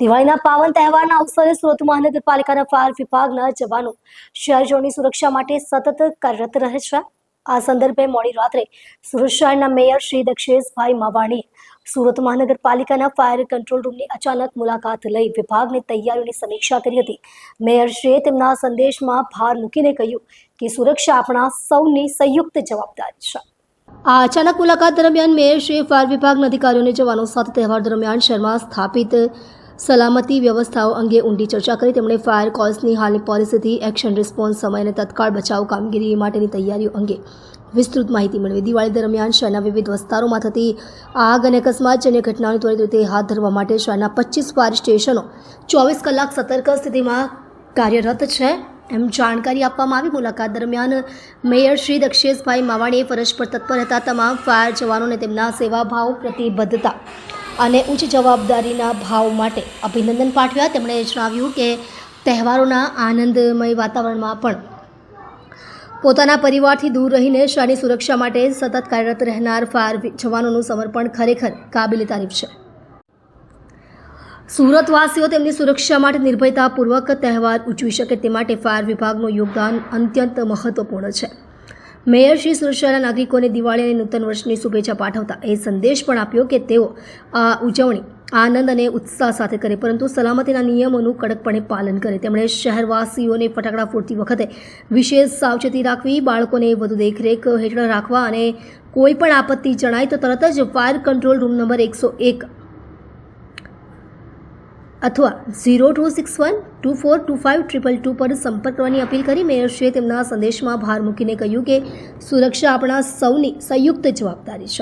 દિવાળીના પાવન તહેવારના અવસરે સુરત મહાનગરપાલિકાના ફાયર વિભાગના જવાનો શહેરજોની સુરક્ષા માટે સતત કાર્યરત રહે છે. આ સંદર્ભે મોડી રાત્રે સુરત શહેરના મેયર શ્રી દક્ષેશભાઈ માવાણીએ સુરત મહાનગરપાલિકાના ફાયર કંટ્રોલ રૂમની અચાનક મુલાકાત લઈ વિભાગની તૈયારીઓની સમીક્ષા કરી હતી. મેયરશ્રીએ તેમના સંદેશમાં ભાર મૂકીને કહ્યું કે સુરક્ષા આપણા સૌની સંયુક્ત જવાબદારી છે. આ અચાનક મુલાકાત દરમિયાન મેયરશ્રીએ ફાયર વિભાગના અધિકારીઓને જવાનો સાથે તહેવાર દરમિયાન શહેરમાં સ્થાપિત સલામતી વ્યવસ્થાઓ અંગે ઊંડી ચર્ચા કરી તેમણે ફાયર કોલ્સની હાલની પરિસ્થિતિ એક્શન રિસ્પોન્સ સમય અને તત્કાળ બચાવ કામગીરી માટેની તૈયારીઓ અંગે વિસ્તૃત માહિતી મેળવી. દિવાળી દરમિયાન શહેરના વિવિધ વિસ્તારોમાં થતી આગ અને અકસ્માતજન્ય ઘટનાઓની ત્વરિત રીતે હાથ ધરવા માટે શહેરના પચીસ ફાયર સ્ટેશનો ચોવીસ કલાક સતર્ક સ્થિતિમાં કાર્યરત છે. એમ જાણકારી આપવામાં આવી. મુલાકાત દરમિયાન મેયર શ્રી દક્ષેશભાઈ માવાણીએ ફરજ પર તત્પર હતા તમામ ફાયર જવાનોને તેમના સેવાભાવ પ્રતિબદ્ધતા અને ઉચ્ચ જવાબદારીના ભાવ માટે અભિનંદન પાઠવ્યા. તેમણે જણાવ્યું કે તહેવારોના આનંદમય વાતાવરણમાં પણ પોતાના પરિવારથી દૂર રહીને શાની સુરક્ષા માટે સતત કાર્યરત રહેનાર ફાયર જવાનોનું સમર્પણ ખરેખર કાબિલે તારીફ છે. સુરતવાસીઓ તેમની સુરક્ષા માટે નિર્ભયતાપૂર્વક તહેવાર ઉજવી શકે તે માટે ફાયર વિભાગનું યોગદાન અત્યંત મહત્વપૂર્ણ છે. મેયર શ્રી સુરત નાગરિકોને દિવાળી અને નૂતન વર્ષની શુભેચ્છા પાઠવતા એ સંદેશ પણ આપ્યો કે તેઓ આ ઉજવણી, આનંદ અને ઉત્સાહ સાથે કરે, પરંતુ સલામતીના નિયમોનું કડકપણે પાલન કરે. તેમણે શહેરવાસીઓને ફટાકડા ફોડતી વખતે વિશેષ સાવચેતી રાખવી, બાળકોને વધુ દેખરેખ હેઠળ રાખવા અને કોઈ પણ આપત્તિ જણાય તો તરત જ ફાયર કંટ્રોલ રૂમ નંબર એકસો એક અથવા zero two six one two four two five triple two પર સંપર્ક કરવાની અપીલ કરી મેયરશ્રીએ તેમના સંદેશમાં ભાર મૂકીને કહ્યું કે સુરક્ષા આપણા સૌની સંયુક્ત જવાબદારી છે.